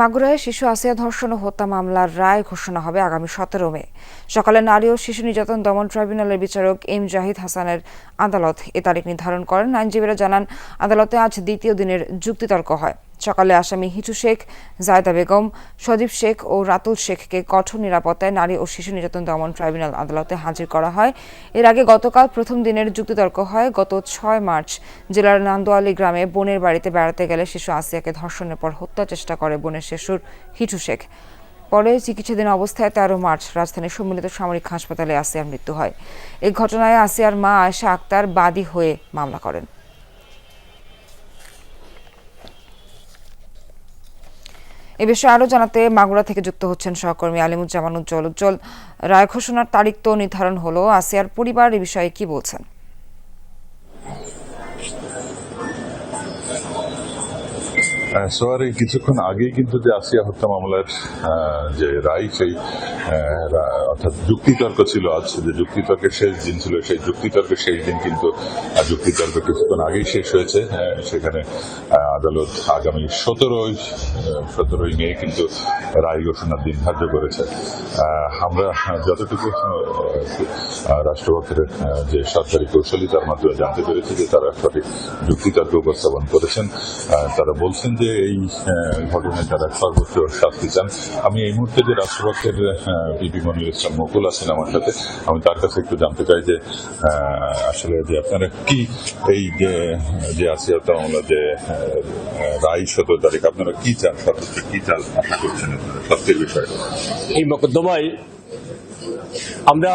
মাগুরায় শিশু আসিয়া ধর্ষণ ও হত্যা মামলার রায় ঘোষণা হবে আগামী সতেরো মে। সকালে নারী ও শিশু নির্যাতন দমন ট্রাইব্যুনালের বিচারক এম জাহিদ হাসানের আদালত এ তারিখ নির্ধারণ করেন। আইনজীবীরা জানান, আদালতে আজ দ্বিতীয় দিনের যুক্তিতর্ক হয়। সকালে আসামি হিটু শেখ, জায়দা বেগম সদীপ শেখ ও রাতুল শেখকে কঠোর নিরাপত্তায় নারী ও শিশু নির্যাতন দমন ট্রাইব্যুনাল আদালতে হাজির করা হয়। এর আগে গতকাল প্রথম দিনের যুক্তিতর্ক হয়। গত ছয় মার্চ জেলার নান্দোয়ালি গ্রামে বোনের বাড়িতে বেড়াতে গেলে শিশু আসিয়াকে ধর্ষণের পর হত্যা চেষ্টা করে বোনের শিশুর হিটু শেখ। পরে চিকিৎসাধীন অবস্থায় তেরো মার্চ রাজধানীর সম্মিলিত সামরিক হাসপাতালে আসিয়ার মৃত্যু হয়। এই ঘটনায় আসিয়ার মা আয়েশা আক্তার বাদী হয়ে মামলা করেন। এ বিষয়ে আরও জানাতে মাগুরা থেকে যুক্ত হচ্ছেন সহকর্মী আলিমুজ্জামান উজ্জ্বল। উজ্জ্বল, রায় ঘোষণার তারিখ তো নির্ধারণ হলো। আসিয়ার পরিবার এ বিষয়ে কি বলছেন? সোয়ারে কিছুক্ষণ আগেই কিন্তু যে আসিয়া হত্যা মামলার যে রায়, সেই অর্থাৎ যুক্তিতর্ক ছিল আজ, যে যুক্তিতর্কের শেষ দিন ছিল, সেই যুক্তিতর্কের শেষ দিন কিন্তু যুক্তিতর্ক কিছুক্ষণ আগেই শেষ হয়েছে। সেখানে আদালত আগামী সতেরোই সতেরোই মে কিন্তু রায় ঘোষণার দিন ধার্য করেছে। আমরা যতটুকু রাষ্ট্রপক্ষের যে সরকারি কৌশলী, তার মাধ্যমে জানতে পেরেছি যে তারা সঠিক যুক্তিতর্ক উপস্থাপন করেছেন। তারা বলছেন যে এই আহ, ঘটনায় তারা সর্বোচ্চ শাস্তি চান আমি এই মুহূর্তে যে রাষ্ট্রপক্ষের বিপি মনির ইসলাম মুকুল আছেন আমার সাথে আমি তার কাছে একটু জানতে চাই যে আসলে যে আপনারা কি এই যে যে আসিয়া মামলা যে রায় সতেরো তারিখ আপনারা কি চান? সর্বোচ্চ কি চান আশা করছেন সত্যের বিষয়ে। এই মকদ্দমায় আমরা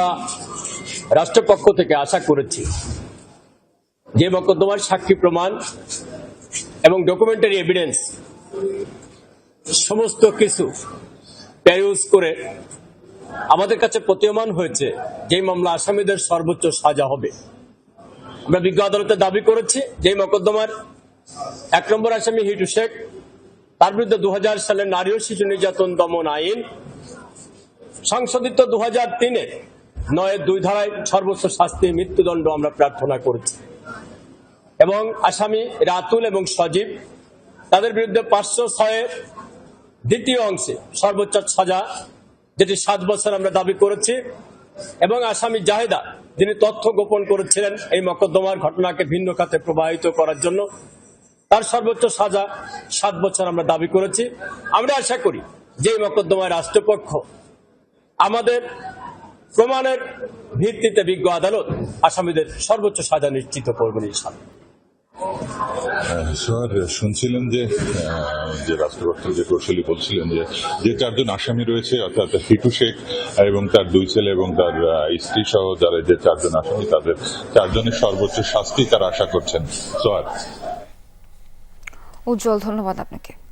রাষ্ট্রপক্ষ থেকে আশা করেছি যে মোকদ্দমার সাক্ষী প্রমাণ এবং ডকুমেন্টারি এভিডেন্স সমস্ত কিছু প্যারিউজ করে আমাদের কাছে প্রতীয়মান হয়েছে যে মামলা আসামিদের সর্বোচ্চ সাজা হবে। আমরা বিজ্ঞ আদালতে দাবি করেছি যে মকদ্দমার এক নম্বর আসামি হিটু শেখ, তার বিরুদ্ধে দু সালের নারী ও শিশু নির্যাতন দমন আইন, সংশোধিত দু হাজার তিনে নয়ের দুই ধারায় সর্বোচ্চ শাস্তি মৃত্যুদণ্ড আমরা প্রার্থনা করেছি। এবং আসামি রাতুল এবং সজীব, তাদের বিরুদ্ধে পাঁচশো ছয়ের দ্বিতীয় অংশে সর্বোচ্চ সাজা, যেটি সাত বছর আমরা দাবি করেছি, এবং আসামি জাহেদা, যিনি তথ্য গোপন করেছিলেন এই মকদ্দমার ঘটনাকে ভিন্ন খাতে প্রবাহিত করার জন্য, তার সর্বোচ্চ সাজা সাত বছর আমরা দাবি করেছি। আমরা আশা করি যে মকদ্দমায় রাষ্ট্রপক্ষ আমাদের প্রমাণের ভিত্তিতে বিজ্ঞ আদালত আসামিদের সর্বোচ্চ সাজা নিশ্চিত করবেন ইনশাআল্লাহ। স্যার শুনছিলেন যে যে রাষ্ট্রপক্ষ যে কৌশলী বলছিলেন যে যে চারজন আসামি রয়েছে, অর্থাৎ হিটু শেখ এবং তার দুই ছেলে এবং তার স্ত্রী সহ যারা যে চারজন আসামি, তাদের চারজনের সর্বোচ্চ শাস্তি তারা আশা করছেন। স্যার। উজ্জ্বল, ধন্যবাদ আপনাকে।